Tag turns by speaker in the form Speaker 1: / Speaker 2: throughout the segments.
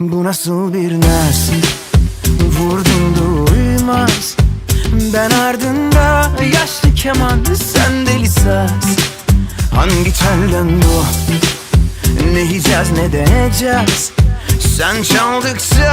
Speaker 1: Bu nasıl bir naz? Vurdum duymaz Ben ardında yaşlı keman Sen deli saz. Hangi telden bu? Ne yiyeceğiz ne deneyeceğiz Sen çaldıkça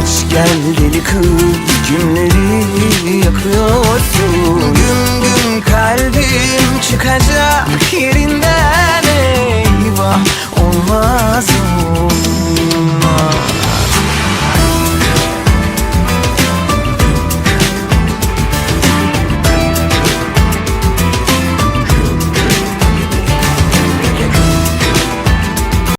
Speaker 1: Kaç gel deli kız Günleri yakıyorsun? Gün gün kalbim çıkacak yeri